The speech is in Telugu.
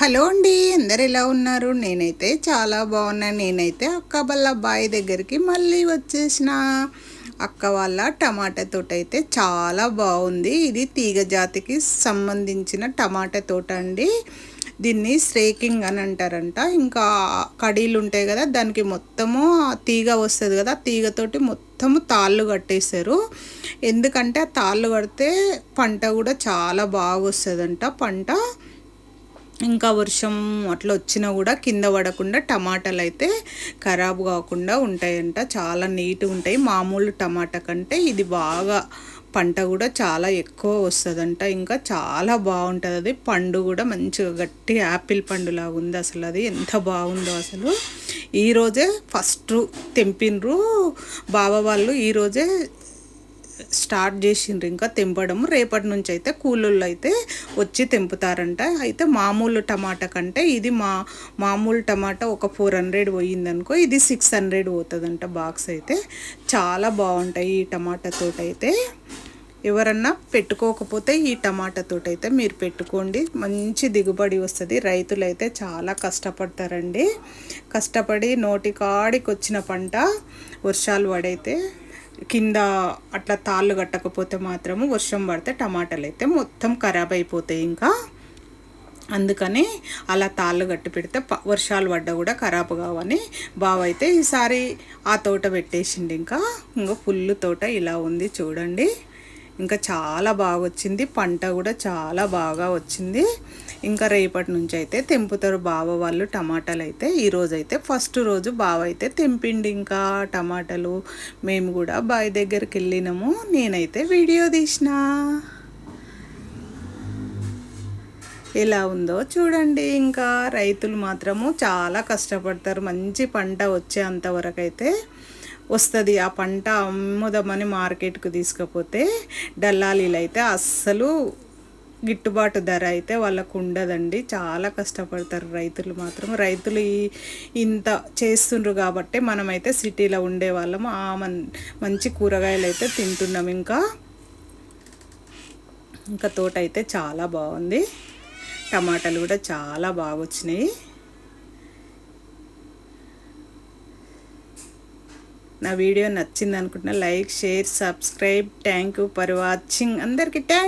హలో అండి అందరు ఎలా ఉన్నారు? నేనైతే చాలా బాగున్నాను నేనైతే అక్క వాళ్ళ బాయ్ దగ్గరికి మళ్ళీ వచ్చేసిన. అక్క వాళ్ళ టమాటా తోట అయితే చాలా బాగుంది. ఇది తీగ జాతికి సంబంధించిన టమాటా తోట అండి. దీన్ని స్ట్రేకింగ్ అని అంటారంట. ఇంకా కడీలు ఉంటాయి కదా దానికి మొత్తము తీగ వస్తుంది కదా తీగతోటి మొత్తము తాళ్ళు కట్టేశారు. ఎందుకంటే ఆ తాళ్ళు కడితే పంట కూడా చాలా బాగా వస్తుందంట. పంట ఇంకా వర్షం అట్లా వచ్చినా కూడా కింద పడకుండా టమాటాలు అయితే ఖరాబ్ కాకుండా ఉంటాయంట. చాలా నీట్గా ఉంటాయి. మామూలు టమాటా కంటే ఇది బాగా పంట కూడా చాలా ఎక్కువ వస్తుందంట. ఇంకా చాలా బాగుంటుంది అది. పండు కూడా మంచిగా గట్టి యాపిల్ పండులాగా ఉంది అసలు అది. ఎంత బాగుందో అసలు. ఈరోజే ఫస్ట్ తెంపినరు. బాబా వాళ్ళు ఈరోజే స్టార్ట్ చేసిండ్రు ఇంకా తెంపడం రేపటి నుంచి అయితే కూలోళ్ళు అయితే వచ్చి తెంపుతారంట. అయితే మామూలు టమాటా కంటే ఇది మా మామూలు టమాటా ఒక ఫోర్ హండ్రెడ్ పోయిందనుకో ఇది సిక్స్ హండ్రెడ్ పోతుందంట బాక్స్ అయితే. చాలా బాగుంటాయి ఈ టమాటా తోట అయితే ఎవరన్నా పెట్టుకోకపోతే ఈ టమాటా తోట అయితే మీరు పెట్టుకోండి. మంచి దిగుబడి వస్తుంది. రైతులు అయితే చాలా కష్టపడతారండి. కష్టపడి నోటికాడికి వచ్చిన పంట వర్షాలు పడైతే కింద అట్లా తాళ్ళు కట్టకపోతే మాత్రము వర్షం పడితే టమాటాలు అయితే మొత్తం ఖరాబ్ అయిపోతాయి ఇంకా. అందుకని అలా తాళ్ళు కట్టి పెడితే వర్షాలు పడ్డా కూడా ఖరాబ్ కావని బావ అయితే ఈసారి ఆ తోట పెట్టేసిండు ఇంకా. ఇంకా ఫుల్ తోట ఇలా ఉంది చూడండి. ఇంకా చాలా బాగా వచ్చింది. పంట కూడా చాలా బాగా వచ్చింది. ఇంకా రేపటి నుంచి అయితే తెంపుతారు బావ వాళ్ళు టమాటాలు అయితే. ఈరోజు అయితే ఫస్ట్ రోజు బావ అయితే తెంపిండి ఇంకా టమాటాలు. మేము కూడా బావి దగ్గరికి వెళ్ళినాము. నేనైతే వీడియో తీసిన. ఎలా ఉందో చూడండి. ఇంకా రైతులు మాత్రము చాలా కష్టపడతారు. మంచి పంట వచ్చేంతవరకు అయితే వస్తుంది ఆ పంట అమ్ముదామని మార్కెట్కు తీసుకపోతే డల్లాలీలు అయితే అస్సలు గిట్టుబాటు ధర అయితే వాళ్ళకు ఉండదండి చాలా కష్టపడతారు రైతులు మాత్రం. రైతులు ఈ ఇంత చేస్తుండ్రు కాబట్టి మనమైతే సిటీలో ఉండే వాళ్ళం ఆ మంచి కూరగాయలు అయితే తింటున్నాం ఇంకా. ఇంకా తోట అయితే చాలా బాగుంది. టమాటాలు కూడా చాలా బాగా వచ్చినాయి నా వీడియో నచ్చింది అనుకుంటున్నా like share subscribe. Thank you for watching అందరికీ థ్యాంక్